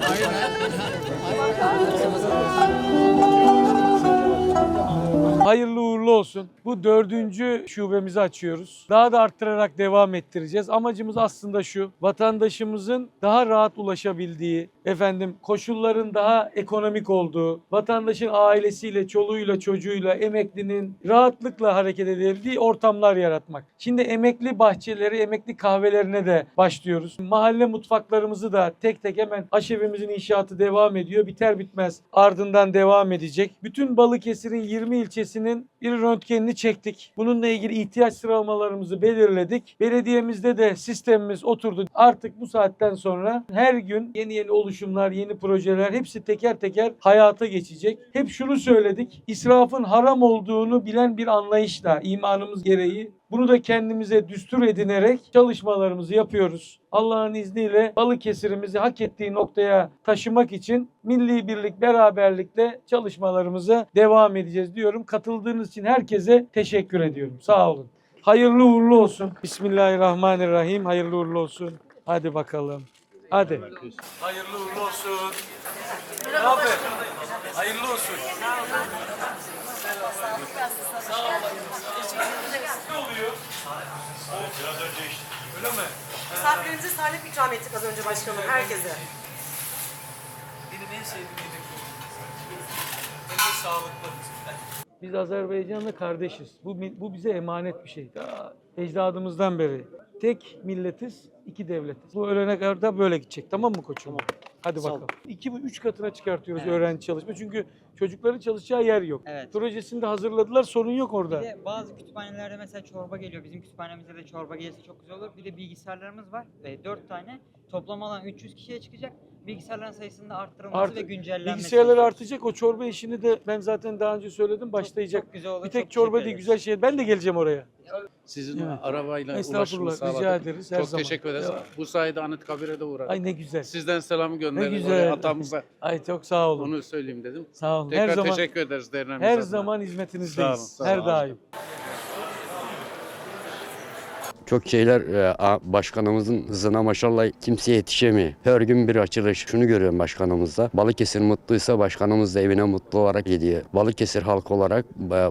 Hayır. Hayır. Hayırlı uğurlu olsun. Bu dördüncü şubemizi açıyoruz. Daha da arttırarak devam ettireceğiz. Amacımız aslında şu. Vatandaşımızın daha rahat ulaşabildiği, efendim koşulların daha ekonomik olduğu, vatandaşın ailesiyle, çoluğuyla, çocuğuyla, emeklinin rahatlıkla hareket edebildiği ortamlar yaratmak. Şimdi emekli bahçeleri, emekli kahvelerine de başlıyoruz. Mahalle mutfaklarımızı da tek tek hemen aşevimizin inşaatı devam ediyor. Biter bitmez ardından devam edecek. Bütün Balıkesir'in 20 ilçesinin bir röntgenini çektik. Bununla ilgili ihtiyaç sıralamalarımızı belirledik. Belediyemizde de sistemimiz oturdu. Artık bu saatten sonra her gün yeni yeni oluşumlar, yeni projeler hepsi teker teker hayata geçecek. Hep şunu söyledik. İsrafın haram olduğunu bilen bir anlayışla imanımız gereği bunu da kendimize düstur edinerek çalışmalarımızı yapıyoruz. Allah'ın izniyle Balıkesir'imizi hak ettiği noktaya taşımak için milli birlik beraberlikle çalışmalarımıza devam edeceğiz diyorum. Katıldığınız için herkese teşekkür ediyorum. Sağ olun. Hayırlı uğurlu olsun. Bismillahirrahmanirrahim. Hayırlı uğurlu olsun. Hadi bakalım. Hadi. Hayırlı uğurlu olsun. Ne haber? Hayırlı olsun. Ne oluyor? Biraz önce işte. Öyle mi? Misafirlerimize salep ikram ettik az önce başkanım herkese. Benim en sevdiğim yemek bu. Hem de sağlıklı. Biz Azerbaycan'la kardeşiz. Bu, bu bize emanet bir şey. Daha ecdadımızdan beri. Tek milletiz, iki devletiz. Bu ölene kadar da böyle gidecek. Tamam mı koçum? Hadi Sağ bakalım. İki, bu üç katına çıkartıyoruz Evet. öğrenci çalışma. Çünkü çocukların çalışacağı yer yok. Evet. Projesini de hazırladılar, sorun yok orada. Bir de bazı kütüphanelerde mesela çorba geliyor. Bizim kütüphanemizde de çorba gelirse çok güzel olur. Bir de bilgisayarlarımız var. Ve 4 tane. Toplam alan 300 kişiye çıkacak. Bilgisayarların sayısının da arttırılması Art- ve güncellenmesi. Bilgisayarlar artacak. O çorba işini de ben zaten daha önce söyledim başlayacak. Çok, güzel olur. bir tek çok çorba teşekkür değil güzel şey. Ben de geleceğim oraya. Sizin Evet. arabayla Estağfurullah, ulaşımı sağladık. rica ederiz, her Çok zaman. teşekkür ederiz. Devam. Bu sayede Anıtkabir'e de uğradık. Ay ne güzel. Sizden selamı gönderin güzel. oraya atamıza. Ay çok sağ olun. Onu söyleyeyim dedim. Sağ olun. Tekrar her zaman teşekkür ederiz derneğimiz her zaman Sağ hizmetinizdeyiz. olun, sağ her olun. daim. Çok şeyler e, başkanımızın hızına maşallah kimse yetişemiyor. Her gün bir açılış. Şunu görüyorum başkanımızda. Balıkesir mutluysa başkanımız da evine mutlu olarak gidiyor. Balıkesir halkı olarak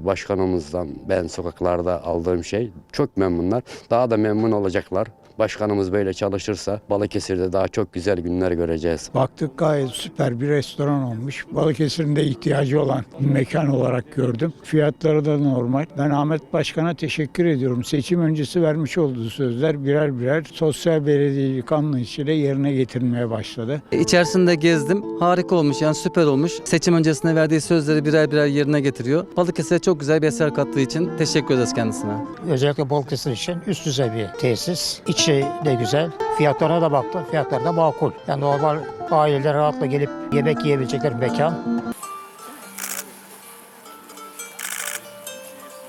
başkanımızdan ben sokaklarda aldığım şey çok memnunlar. Daha da memnun olacaklar. Başkanımız böyle çalışırsa Balıkesir'de daha çok güzel günler göreceğiz. Baktık gayet süper bir restoran olmuş. Balıkesir'in de ihtiyacı olan bir mekan olarak gördüm. Fiyatları da normal. Ben Ahmet Başkan'a teşekkür ediyorum. Seçim öncesi vermiş olduğu sözler birer birer sosyal belediyecilik anlayışıyla yerine getirilmeye başladı. İçerisinde gezdim. Harika olmuş yani süper olmuş. Seçim öncesinde verdiği sözleri birer birer yerine getiriyor. Balıkesir'e çok güzel bir eser kattığı için teşekkür ederiz kendisine. Özellikle Balıkesir için üst düzey bir tesis. İçi de güzel. Fiyatlarına da baktım. Fiyatları da makul. Yani normal aileler rahatla gelip yemek yiyebilecekleri bir mekan.